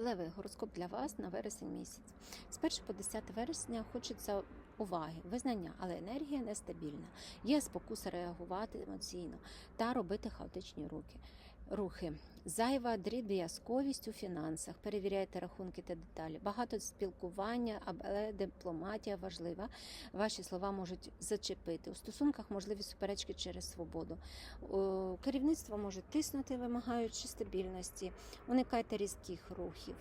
Левий гороскоп для вас на вересень місяць. З 1 по 10 вересня хочеться уваги, визнання, але енергія нестабільна. Є спокуса реагувати емоційно та робити хаотичні руки. Рухи. Зайва дріб'язковість у фінансах. Перевіряйте рахунки та деталі. Багато спілкування, але дипломатія важлива. Ваші слова можуть зачепити. У стосунках можливі суперечки через свободу. Керівництво може тиснути, вимагаючи стабільності. Уникайте різких рухів.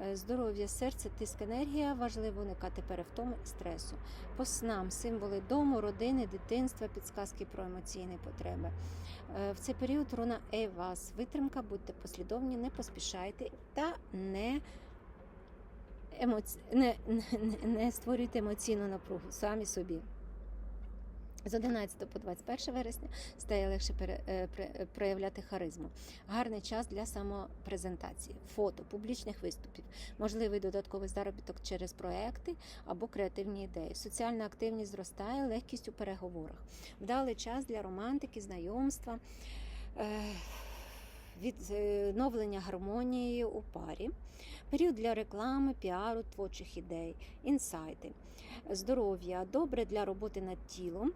Е, Здоров'я серця, тиск енергія, важливо уникати перевтоми стресу. По снам, символи дому, родини, дитинства, підсказки про емоційні потреби. Е, В цей період руна Евас, витримка, будьте послідовні, не поспішайте та не, емоці... не, не, не створюйте емоційну напругу самі собі. З 11 по 21 вересня стає легше е, е, проявляти харизму. Гарний час для самопрезентації, фото, публічних виступів, можливий додатковий заробіток через проекти або креативні ідеї. Соціальна активність зростає, легкість у переговорах. Вдалий час для романтики, знайомства. Е, Відновлення гармонії у парі, період для реклами, піару, творчих ідей, інсайти, здоров'я, добре для роботи над тілом,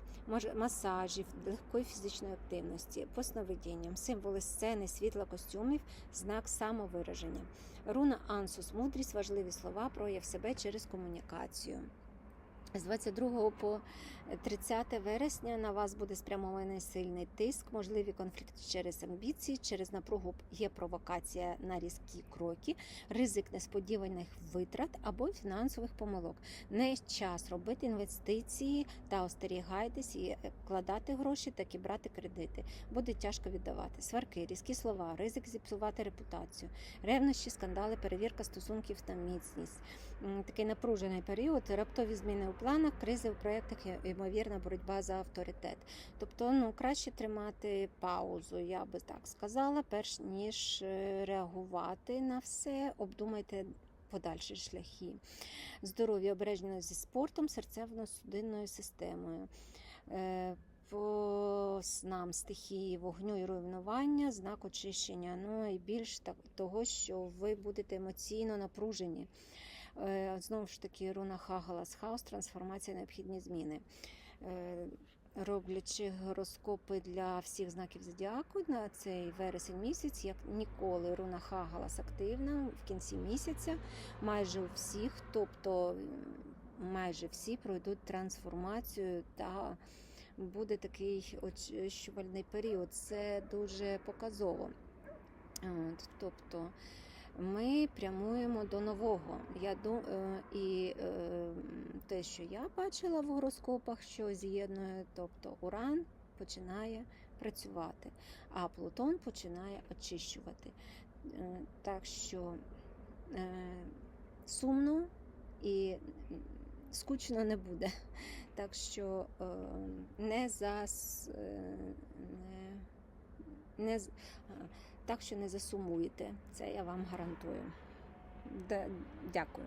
масажів, легкої фізичної активності, по сновидінням, символи сцени, світла костюмів, знак самовираження. Руна Ансус, мудрість, важливі слова, прояв себе через комунікацію. З 22 по 30 вересня на вас буде спрямований сильний тиск, можливі конфлікти через амбіції, через напругу є провокація на різкі кроки, ризик несподіваних витрат або фінансових помилок. Не час робити інвестиції та остерігайтесь і вкладати гроші, так і брати кредити. Буде тяжко віддавати. Сварки, різкі слова, ризик зіпсувати репутацію, ревнощі, скандали, перевірка стосунків та міцність. Такий напружений період, раптові зміни у планах, кризи у проєктах, ймовірна боротьба за авторитет. Тобто, ну краще тримати паузу, я би так сказала, перш ніж е, реагувати на все, обдумайте. Подальші шляхи, здоров'я обережно зі спортом, серцево-судинною системою. Е, По снам стихії вогню і руйнування, знак очищення. Ну і більш того, що ви будете емоційно напружені. Е, Знову ж таки, руна Хагалас Хаус, трансформація, необхідні зміни. Е, Роблячи гороскопи для всіх знаків зодіаку на цей вересень місяць, як ніколи, руна Хагалас активна в кінці місяця. Майже у всіх, тобто майже всі пройдуть трансформацію та буде такий очищувальний період. Це дуже показово. Тобто ми прямуємо до нового. Я е, І е, те, що я бачила в гороскопах, що з'єднує, тобто Уран починає працювати, а Плутон починає очищувати. Е, Так що сумно і скучно не буде. Так що не зас... е, не, не, так що не засумуєте. Це я вам гарантую. Дякую.